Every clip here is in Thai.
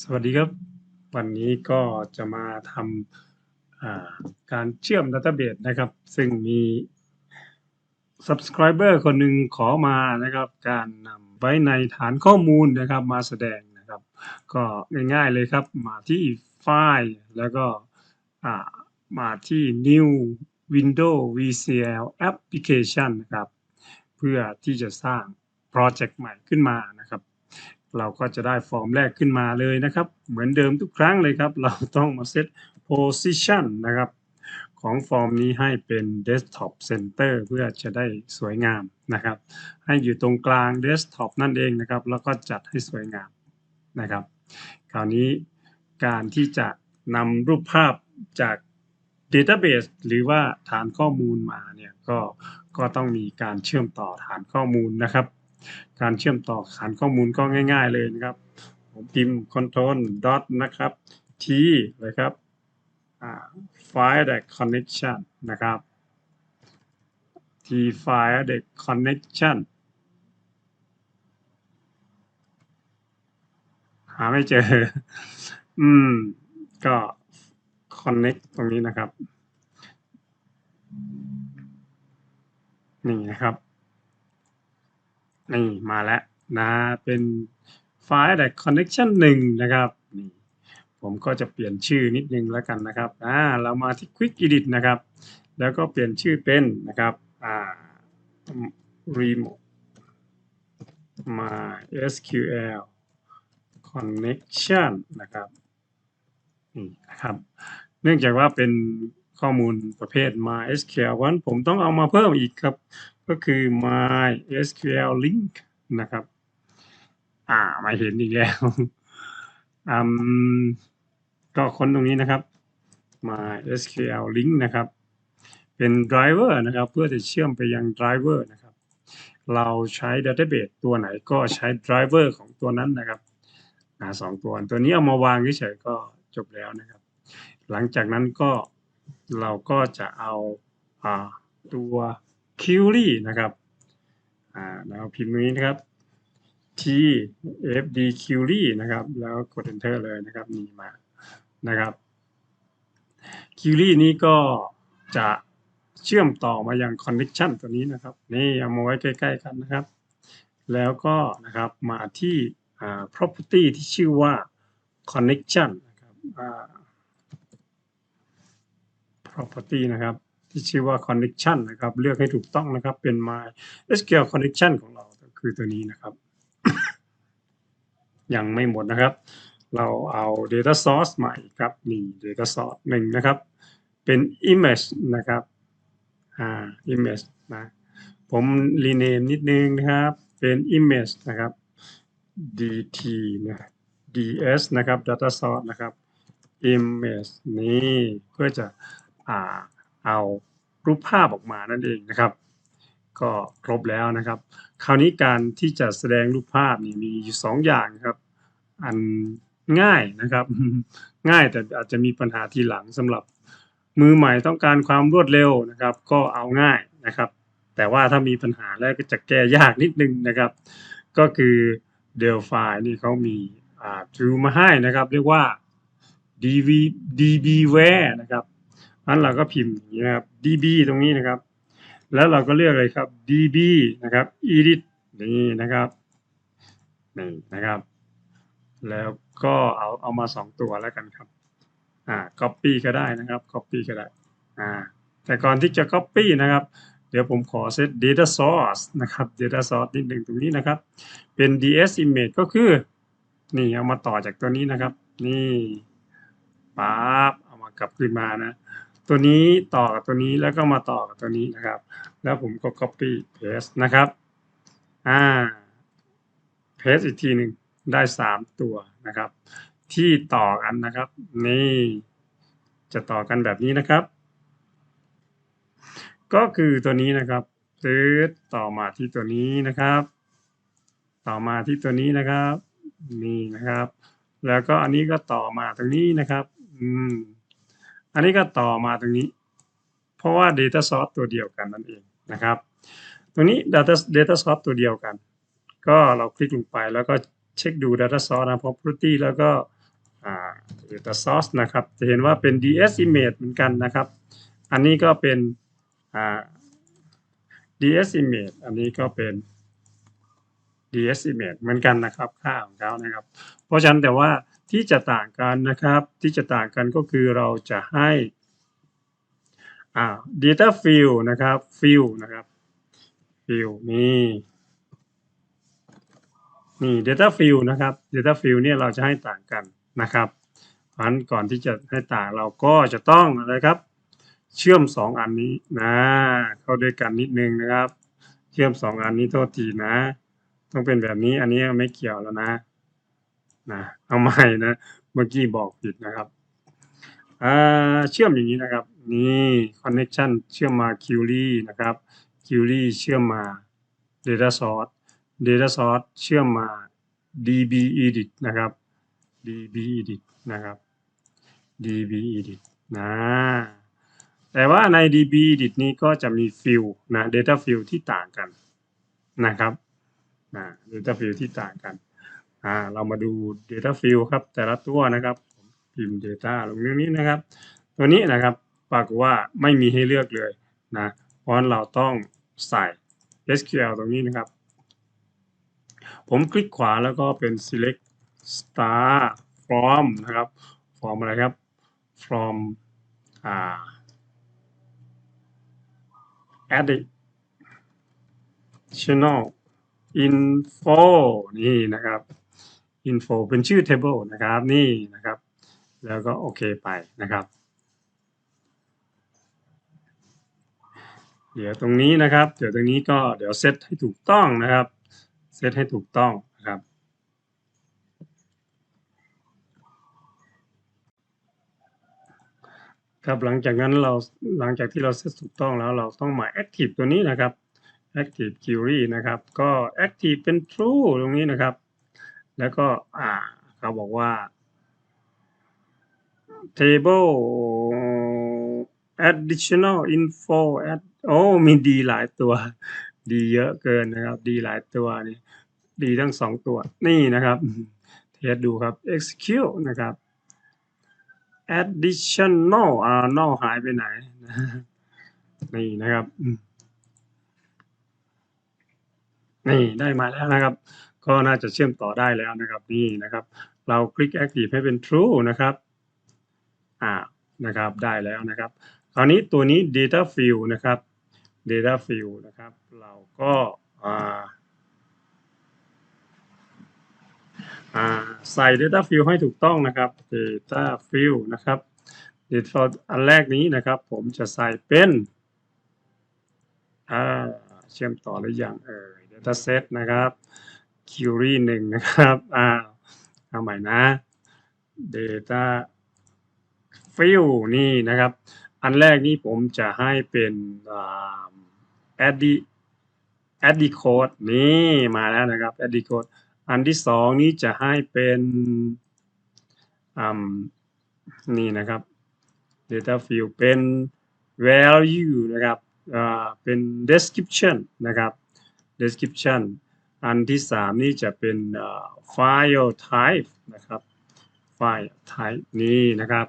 สวัสดีครับ วันนี้ก็จะมาทำาการเชื่อม Database นะครับ ซึ่งมี Subscriber คนหนึ่งขอมานะครับ การนำไว้ในฐานข้อมูลนะครับมาแสดงนะครับ ก็ง่ายๆเลยครับ มาที่ไฟล์แล้วก็มาที่ New Window VCL Application นะครับ เพื่อที่จะสร้างโปรเจกต์ใหม่ขึ้นมานะครับ เราก็จะได้ฟอร์มแรกขึ้นมาเลยนะครับ เหมือนเดิมทุกครั้งเลยครับ เราต้องมาเซต position นะครับ ของฟอร์มนี้ให้เป็น desktop center เพื่อจะได้สวยงามนะครับ ให้อยู่ตรงกลาง desktop นั่นเองนะครับ แล้วก็จัดให้สวยงามนะครับ คราวนี้การที่จะนำรูปภาพจาก database หรือว่าฐานข้อมูลมาเนี่ยก็ก็ต้องมีการเชื่อมต่อฐานข้อมูลนะครับ การเชื่อมต่อฐานข้อมูลก็ง่าย ๆ เลยนะครับ ผมพิมพ์ control dot นะครับ t เลยครับ file that connection นะครับ t file that connection หาไม่เจอ อืม ก็ connect ตรงนี้นะครับ นี่นะครับ นี่มาแล้วนะเป็นไฟล์ that connection หนึ่งนะครับนี่ผมก็จะเปลี่ยนชื่อนิดนึงแล้วกันนะครับอ่าเรามาที่ quick edit นะครับ แล้วก็เปลี่ยนชื่อเป็นนะครับอ่า remote mysql connection นะครับนี่นะครับ เนื่องจากว่าเป็น ข้อมูลประเภท MySQL วันผมต้องเอามาเพิ่มอีกครับ ก็คือ MySQL link นะครับ อ่ามาเห็นอีกแล้วอืมก็ค้นตรงนี้นะครับ MySQL link นะครับ เป็น driver นะครับ เพื่อจะเชื่อมไปยัง driver นะครับ เราใช้ database ตัวไหนก็ใช้ driver ของตัวนั้นนะครับอ่าสองตัว ตัวนี้เอามาวางเฉยๆก็จบแล้วนะครับ หลังจากนั้นก็ เราก็จะเอาอาตัว query นะครับอ่าเราพิมพ์นี้นะครับ t fd query นะครับ แล้วกด enter เลยนะครับนี่มานะครับ query นี้ก็จะเชื่อมต่อมายัง connection ตัวนี้นะครับ นี่เอามาไว้ใกล้ๆกันนะครับ แล้วก็นะครับมาที่อ่า property ที่ชื่อว่า connection นะครับ property นะครับ ที่ชื่อว่า connection นะครับ เลือกให้ถูกต้องนะครับ เป็น my SQL connection ของเราคือตัวนี้นะครับ ยังไม่หมดนะครับ เราเอา data source ใหม่ครับนี่ data source หนึ่งนะครับ เป็น image นะครับอ่า image นะผม rename นิดนึงนะครับ เป็น image นะครับ dt นะ ds นะครับ data source นะครับ image นี้เพื่อจะ เอารูปภาพออกมานั่นเองนะครับ ก็ครบแล้วนะครับ คราวนี้การที่จะแสดงรูปภาพนี่มีอยู่สองอย่างครับ อันง่ายนะครับ ง่ายแต่อาจจะมีปัญหาทีหลังสำหรับมือใหม่ต้องการความรวดเร็วนะครับ ก็เอาง่ายนะครับ แต่ว่าถ้ามีปัญหาแล้วก็จะแก้ยากนิดนึงนะครับ ก็คือ Delphi นี่เขามีอ่า tool มาให้นะครับ เรียกว่า db dbware นะครับ นั้นเราก็พิมพ์อย่างนี้นะครับ db ตรงนี้นะครับ แล้วเราก็เลือกเลยครับ db นะครับ edit นี่นะครับนี่นะครับ แล้วก็เอาเอามาสองตัวแล้วกันครับอ่า copy ก็ได้นะครับ copy ก็ได้อ่าแต่ก่อนที่จะ copy นะครับเดี๋ยวผมขอเซต data source นะครับ data source นิดหนึ่งตรงนี้นะครับ เป็น ds image ก็คือ นี่เอามาต่อจากตัวนี้นะครับ นี่ปั๊บเอามากลับคืนมานะ ตัวนี้ต่อกับตัวนี้แล้วก็มาต่อกับตัวนี้นะครับ แล้วผมก็ copy paste นะครับอ่า paste อีกทีหนึ่งได้สามตัวนะครับ ที่ต่อกันนะครับ นี่จะต่อกันแบบนี้นะครับ ก็คือตัวนี้นะครับซื้อต่อมาที่ตัวนี้นะครับ ต่อมาที่ตัวนี้นะครับ นี่นะครับ แล้วก็อันนี้ก็ต่อมาตรงนี้นะครับ อืม อันนี้ก็ต่อมาตรงนี้ เพราะว่า data source ตัวเดียวกันนั่นเองนะครับ ตรงนี้ data data source ตัวเดียวกัน ก็เราคลิกลงไปแล้วก็เช็คดู data source นะ property แล้วก็ data source นะครับ จะเห็นว่าเป็น ds image เหมือนกันนะครับ อันนี้ก็เป็น ds image อันนี้ก็เป็น ds image เหมือนกันนะครับ ค่าของเขานะครับ เพราะฉะนั้นแต่ว่า ที่จะต่างกันนะครับที่จะต่างกันก็คือเราจะให้อ่า data field นะครับ field นะครับ field นี่นี่ data field นะครับ data field เนี่ยเราจะให้ต่างกันนะครับเพราะฉะนั้นก่อนที่จะให้ต่างเราก็จะต้องอะไรครับ เชื่อมสองอันนี้นะเข้าด้วยกันนิดนึงนะครับ เชื่อมสองอันนี้โทษทีนะ ต้องเป็นแบบนี้อันนี้ไม่เกี่ยวแล้วนะ นะเอาใหม่นะเมื่อกี้บอกผิดนะครับเชื่อมอย่างนี้นะครับ นี่ connection เชื่อมมา q u r y นะครับ q u r y เชื่อมมา data source data source เชื่อมมา db edit นะครับ db edit นะครับ db edit นะแต่ว่าใน db edit นี้ก็จะมี field นะ data field ที่ต่างกันนะครับนะ data field ที่ต่างกัน อ่าเรามาดู data field ครับ แต่ละตัวนะครับพิมพ์ data ลงตรงนี้นะครับ ตัวนี้นะครับปรากฏว่าไม่มีให้เลือกเลยนะเพราะเราต้องใส่ SQL ตรงนี้นะครับ ผมคลิกขวาแล้วก็เป็น select star from นะครับ from อะไรครับ from อ่า additional info นี่นะครับ info เป็นชื่อ table นะครับนี่นะครับ แล้วก็โอเคไปนะครับ เดี๋ยวตรงนี้นะครับ เดี๋ยวตรงนี้ก็เดี๋ยวเซตให้ถูกต้องนะครับเซตให้ถูกต้องนะครับครับหลังจากนั้นเราหลังจากที่เราเซตถูกต้องแล้วเราต้องมา active ตัวนี้นะครับ active query นะครับ ก็ active เป็น true ตรงนี้นะครับ แล้วก็อ่าเขาบอกว่า table additional info add โอ้มีดีหลายตัว ดีเยอะเกินนะครับ ดีหลายตัวนี่ดีทั้งสองตัว นี่นะครับ เทสดูครับ execute นะครับ additional อ่า no หายไปไหน นี่นะครับ นี่ได้มาแล้วนะครับ ก็น่าจะเชื่อมต่อได้แล้วนะครับนี่นะครับ เราคลิก active ให้เป็น true นะครับอ่านะครับได้แล้วนะครับ คราวนี้ตัวนี้ data field นะครับ data field นะครับ เราก็อ่าอ่าใส่ data field ให้ถูกต้องนะครับ data field นะครับ Data อันแรกนี้นะครับ ผมจะใส่เป็นอ่าเชื่อมต่อหรือยังเอ่ย data set นะครับ query หนึ่งนะครับอ่าเอาใหม่นะ data field นี่นะครับ อันแรกนี้ผมจะให้เป็นอ่า add add code นี่มาแล้วนะครับ add code อันที่สองนี้จะให้เป็นอืมนี่นะครับ data field เป็น value นะครับอ่าเป็น description นะครับ description อันที่สามนี่จะเป็น file type นะครับ file type นี่นะครับ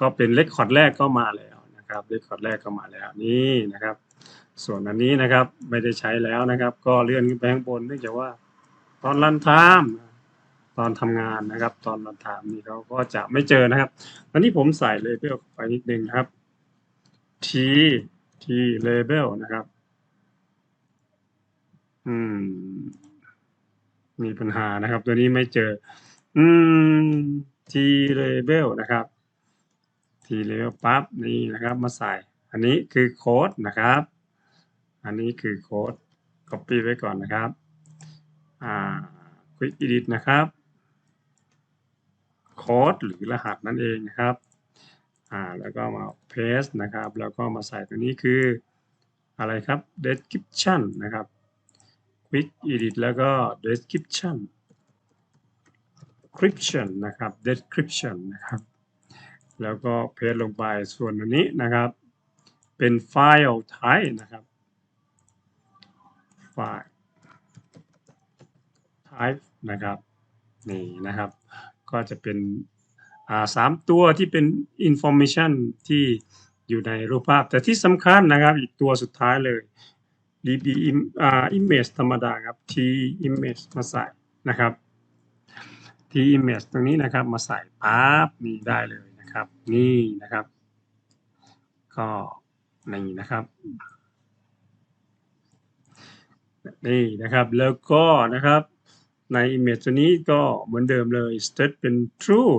ก็เป็น record แรกก็มาแล้วนะครับ record แรกก็มาแล้วนี่นะครับ ส่วนอันนี้นะครับไม่ได้ใช้แล้วนะครับ ก็เลื่อนขึ้นไปข้างบนเนื่องจากว่าตอนรันไทม์ตอนทำงานนะครับ ตอนรันไทม์นี่เขาก็จะไม่เจอนะครับตอนนี้ผมใส่เลเบลไปนิดนึงครับ t t label นะครับ อืม มีปัญหานะครับ ตัวนี้ไม่เจอ อืม t label นะครับ t label ปั๊บนี่นะครับ มาใส่ อันนี้คือโค้ดนะครับ อันนี้คือโค้ด copy ไว้ก่อนนะครับ อ่า quick edit นะครับ โค้ดหรือรหัสนั่นเองนะครับ อ่า แล้วก็มา paste นะครับ แล้วก็มาใส่ตัวนี้คืออะไรครับ description นะครับ quick edit แล้วก็ description description นะครับ description นะครับ แล้วก็ paste ลงไปส่วนอันนี้นะครับ เป็น file type นะครับ file type นะครับนี่นะครับ ก็จะเป็นสามตัวที่เป็น information ที่อยู่ในรูปภาพ แต่ที่สำคัญนะครับ อีกตัวสุดท้ายเลย db im- อ่า image ธรรมดาครับ t image มาใส่นะครับ t image ตรงนี้นะครับ มาใส่ปั๊บนี่ได้เลยนะครับ นี่นะครับ ก็นี่นะครับนี่นะครับแล้วก็นะครับใน image ตัวนี้ก็เหมือนเดิมเลย state เป็น true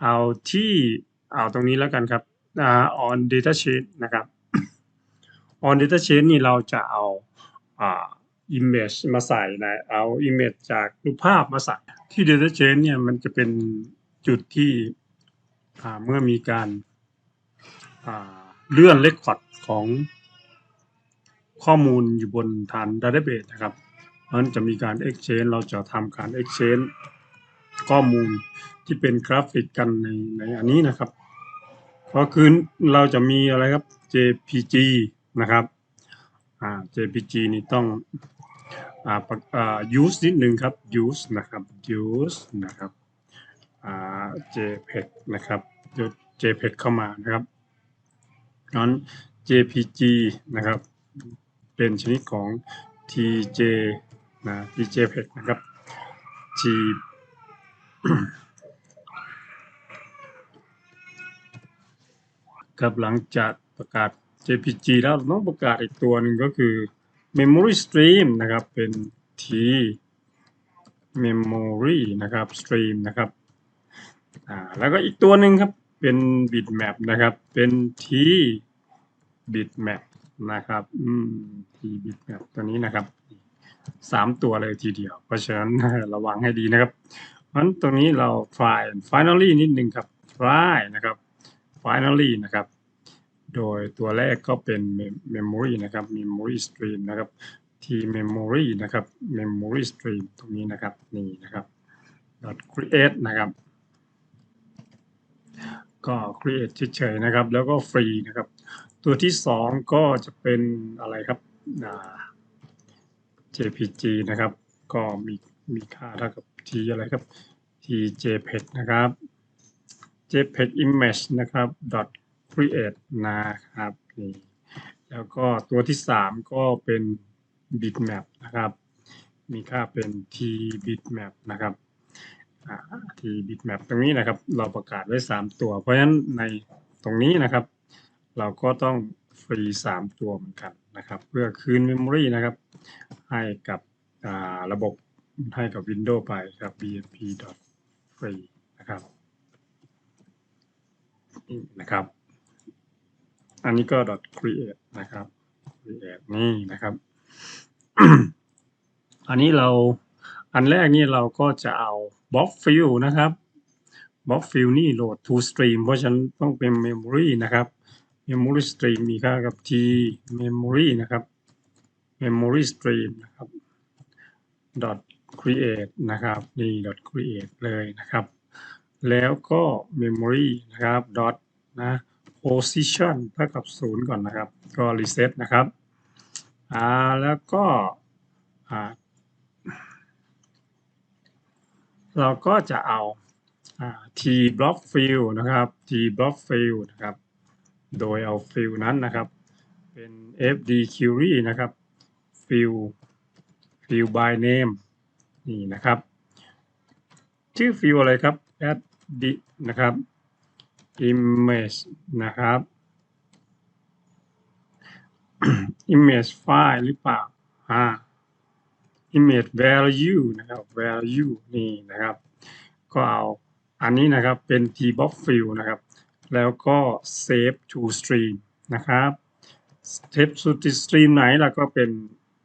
เอาที่เอาตรงนี้แล้วกันครับอ่า on data sheet นะครับ on data sheet นี่เราจะเอาอ่า image มาใส่นะเอา image จากรูปภาพมาใส่ที่ data sheet เนี่ยมันจะเป็นจุดที่อ่าเมื่อมีการอ่าเลื่อนเรคคอร์ดของข้อมูลอยู่บนฐาน database นะครับมันจะมีการ exchange เราจะทำการ exchange ข้อมูลที่เป็นกราฟิกกันในในอันนี้นะครับ ก็คือเราจะมีอะไรครับ JPG นะครับ JPG นี่ต้องอ่าอ่า use นิดนึงครับ use นะครับ use นะครับอ่า JPEG นะครับยว JPEG เข้ามานะครับนั้น JPG นะครับ เป็นชนิดของ TJ นะ TJPEG นะครับ G ครับหลังจากประกาศ JPG แล้วเราต้องประกาศอีกตัวหนึ่งก็คือ Memory Stream นะครับ เป็น T Memory นะครับ Stream นะครับอ่าแล้วก็อีกตัวหนึ่งครับ เป็น Bitmap นะครับ เป็น T Bitmap นะครับอืม T Bitmap ตัวนี้นะครับสามตัวเลยทีเดียว เพราะฉะนั้นระวังให้ดีนะครับเพราะฉะนั้นตรงนี้เรา try finally นิดนึงครับ try นะครับ finally นะครับ โดยตัวแรกก็เป็น memory นะครับ memory stream นะครับ t memory นะครับ memory stream ตรงนี้นะครับนี่นะครับ dot create นะครับ ก็ create เฉยๆนะครับ แล้วก็ free นะครับ ตัวที่สองก็จะเป็นอะไรครับ JPG นะครับ ก็มีมีค่าเท่ากับ T อะไรครับ T JPEG นะครับ JPEG image นะครับ create นะครับนี่แล้วก็ตัวที่สามก็เป็น bitmap นะครับ มีค่าเป็น t bitmap นะครับอ่า t bitmap ตรงนี้นะครับ เราประกาศไว้สามตัว เพราะฉะนั้นในตรงนี้นะครับ เราก็ต้องฟรีสามตัวเหมือนกันนะครับ เพื่อคืน memory นะครับ ให้กับระบบให้กับ Windows ไปครับ bmp free นะครับนี่นะครับ อันนี้ก็ .create นะครับ create นี่นะครับ อันนี้เราอันแรกนี่เราก็จะเอา block fill นะครับ block fill นี่โหลด to stream เพราะฉะนั้นต้องเป็น memory นะครับ memory stream มีค่ากับ t memory นะครับ memory stream นะครับ dot create นะครับนี่ dot create เลยนะครับ แล้วก็ memory นะครับ dot นะ position เท่ากับศูนย์ก่อนนะครับ ก็ reset นะครับอ่าแล้วก็อ่าเราก็จะเอาอ่า t block fill นะครับ t block fill นะครับ โดยเอา fill นั้นนะครับ เป็น fd query นะครับ fill fill by name นี่นะครับ ชื่อ fill อะไรครับ add นะครับ image นะครับ image file หรือเปล่าอ่า image value นะครับ value นี่นะครับ ก็เอาอันนี้นะครับเป็น tbox fill นะครับ แล้วก็ save to stream นะครับ save to stream ไหนล่ะก็เป็น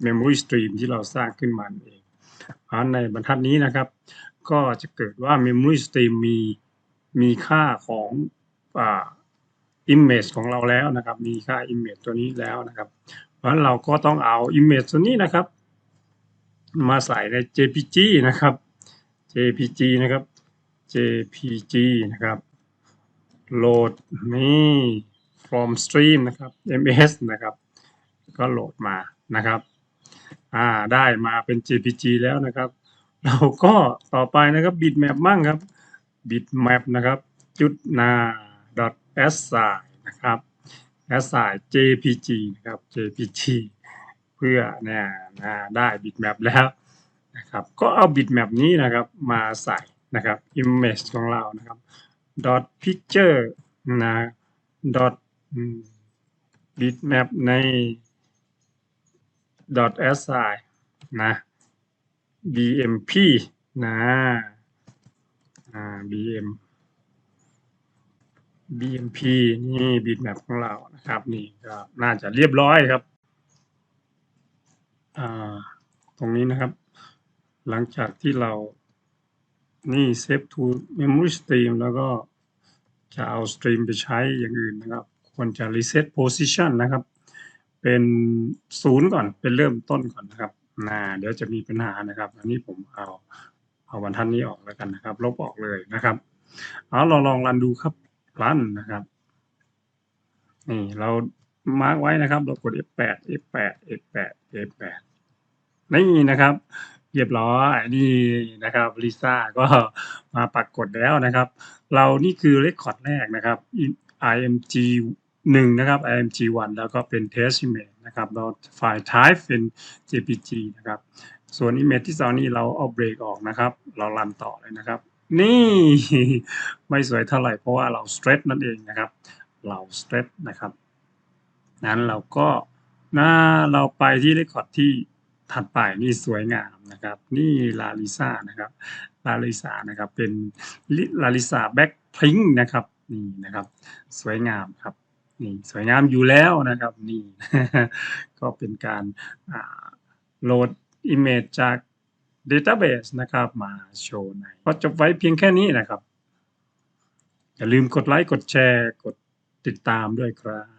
memory stream ที่เราสร้างขึ้นมาเองเพราะในบรรทัดนี้นะครับ ก็จะเกิดว่า memory stream มีมีค่าของ image ของเราแล้วนะครับ มีค่า image ตัวนี้แล้วนะครับ เพราะฉะนั้นเราก็ต้องเอา image ตัวนี้นะครับ มาใส่ใน JPG นะครับ JPG นะครับ JPG นะครับโหลดนี่ from stream นะครับ ms นะครับ ก็โหลดมานะครับ อ่า ได้มาเป็น JPG แล้วนะครับ เราก็ต่อไปนะครับ bitmap มั่งครับ bitmap นะครับ จุดนา .assign นะครับ assign jpg นะครับ jpg เพื่อเนี่ยนะได้ bitmap แล้วนะครับ ก็เอา bitmap นี้นะครับมาใส่นะครับ image ของเรานะครับ dot picture นะ dot bitmap ใน dot assign นะ bmp นะ bmp BMP นี่ bitmap ของเรานะครับ นี่ก็น่าจะเรียบร้อยครับตรงนี้นะครับ หลังจากที่เรานี่ save to memory stream แล้วก็จะเอาสตรีมไปใช้อย่างอื่นนะครับ ควรจะ reset position นะครับ เป็นศูนย์ก่อนเป็นเริ่มต้นก่อนนะครับนะเดี๋ยวจะมีปัญหานะครับ อันนี้ผมเอาเอาบรรทัดนี้ออกแล้วกันนะครับ ลบออกเลยนะครับ เอาเราลองรันดูครับ รันนะครับ นี่เรามาร์กไว้นะครับ เรากด F8 F8 F8 F8 นี่นะครับเรียบร้อยนี่นะครับลิซ่าก็มาปรากฏแล้วนะครับ เรานี่คือเรคคอร์ดแรกนะครับ IMG 1 นะครับ IMG 1 แล้วก็เป็น test image นะครับ เราไฟล์ type เป็น JPG นะครับ ส่วน image ที่สองนี่เราเอาเบรกออกนะครับ เรารันต่อเลยนะครับ นี่ไม่สวยเท่าไหร่เพราะว่าเรา stretch นั่นเองนะครับ เรา stretch นะครับนั้นเราก็น่าเราไปที่เรคคอร์ดที่ถัดไปนี่สวยงามนะครับ นี่ลาลิซ่านะครับลาลิซ่านะครับเป็นลาลิซาแบ็คพิงนะครับนี่นะครับ สวยงามครับนี่สวยงามอยู่แล้วนะครับนี่ก็เป็นการโหลด image จาก database นะครับมาโชว์ในก็จบไว้เพียงแค่นี้นะครับ อย่าลืมกดไลค์กดแชร์กดติดตามด้วยครับ